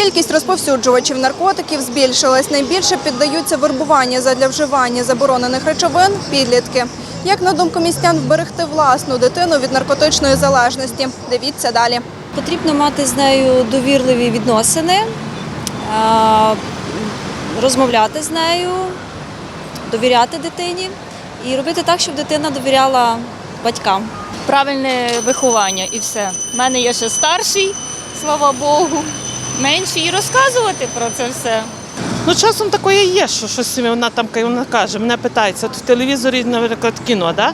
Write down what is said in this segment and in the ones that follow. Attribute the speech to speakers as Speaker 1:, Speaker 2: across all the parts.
Speaker 1: Кількість розповсюджувачів наркотиків збільшилась. Найбільше піддаються вербування задля вживання заборонених речовин підлітки. Як на думку містян вберегти власну дитину від наркотичної залежності? Дивіться далі.
Speaker 2: Потрібно мати з нею довірливі відносини, розмовляти з нею, довіряти дитині і робити так, щоб дитина довіряла батькам.
Speaker 3: правильне виховання і все. У мене є ще старший, слава Богу, менший, і розказувати про це все.
Speaker 4: Ну, часом такое є, що щось вона там вона каже, мене питається, от в телевізорі, наприклад, кіно, да?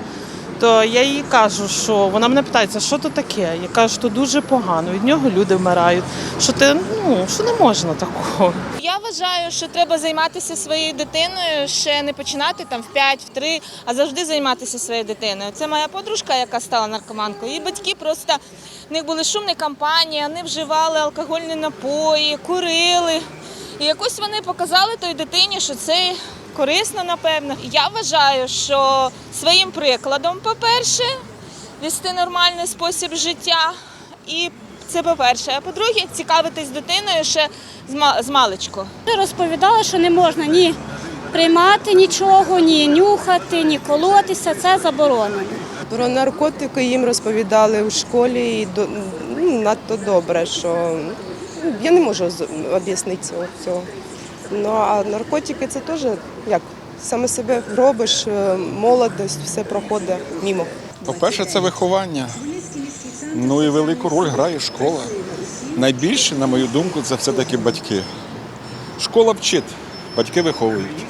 Speaker 4: То я їй кажу, що вона мене питається, що то таке. Я кажу, що дуже погано, від нього люди вмирають. Що ти ну що не можна такого.
Speaker 5: Я вважаю, що треба займатися своєю дитиною, ще не починати там в 5, в 3, а завжди займатися своєю дитиною. Це моя подружка, яка стала наркоманкою. Її батьки просто в них були шумні кампанії, вони вживали алкогольні напої, курили. І якось вони показали той дитині, що це корисно, напевно. Я вважаю, що своїм прикладом, по-перше, вести нормальний спосіб життя. І це по-перше. А по-друге, цікавитись дитиною ще з з маличку.
Speaker 6: Розповідала, що не можна ні приймати нічого, ні нюхати, ні колотися. Це заборонено.
Speaker 7: Про наркотики їм розповідали у школі і до- ну, надто добре, що ну, я не можу об'яснити цього. цього. Ну а наркотики це теж як саме себе робиш, е, молодость, все проходить мімо.
Speaker 8: По-перше, це виховання. Ну і велику роль грає школа. Найбільше, на мою думку, це все-таки батьки. Школа вчить, батьки виховують.